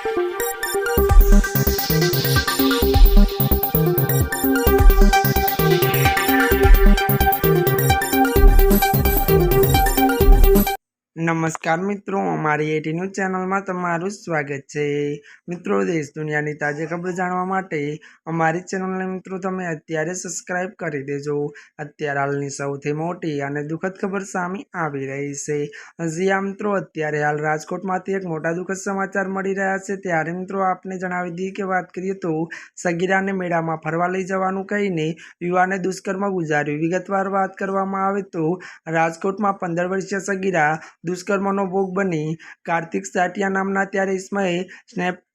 Thank you. નમસ્કાર મિત્રો, અમારી એટી ન્યૂઝ ચેનલમાં તમારું સ્વાગત છે. મિત્રો, દેશ દુનિયાની તાજી ખબર જાણવા માટે અમારી ચેનલને મિત્રો તમે અત્યારે સબસ્ક્રાઇબ કરી દેજો. અત્યારે હાલની સૌથી મોટી અને દુઃખદ ખબર સામે આવી રહી છે. હજી આ મિત્રો, અત્યારે હાલ રાજકોટમાંથી એક મોટા દુઃખદ સમાચાર મળી રહ્યા છે. ત્યારે મિત્રો, આપને જણાવી દઈએ કે વાત કરીએ તો સગીરાને મેળામાં ફરવા લઈ જવાનું કહીને યુવાને દુષ્કર્મ ગુજાર્યું. વિગતવાર વાત કરવામાં આવે તો રાજકોટમાં પંદર વર્ષીય સગીરા દુષ્કર્મનો ભોગ બની કાર્તિક સાટિયા નામના ત્યારે ઇસ્માએ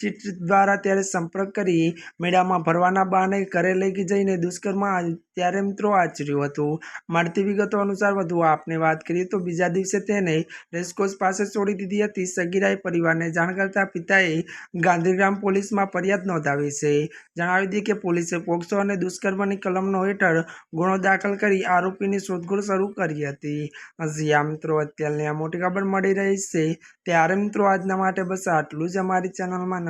સ્નેપચીટ દ્વારા ત્યારે સંપર્ક કરી મેળામાં ભરવાના બહાને ઘરે લઈ જઈને દુષ્કર્મ ત્યારે મિત્રો આચર્યું હતું. મળતી વિગતો અનુસાર વધુ આપને વાત કરીએ તો બીજા દિવસે તેને રેસકોર્સ પાસે છોડી દીધી હતી. સગીરાએ પરિવારને જાણ કરતા પિતાએ ગાંધીગ્રામ પોલીસમાં ફરિયાદ નોંધાવી છે. જણાવી દીધી કે પોલીસે પોક્સો અને દુષ્કર્મની કલમનો હેઠળ ગુનો દાખલ કરી આરોપીની શોધખોળ શરૂ કરી હતી. હજી આ મિત્રો અત્યારની આ મોટી ખબર મળી રહી છે. ત્યારે મિત્રો આજના માટે બસ આટલું જ. અમારી ચેનલમાં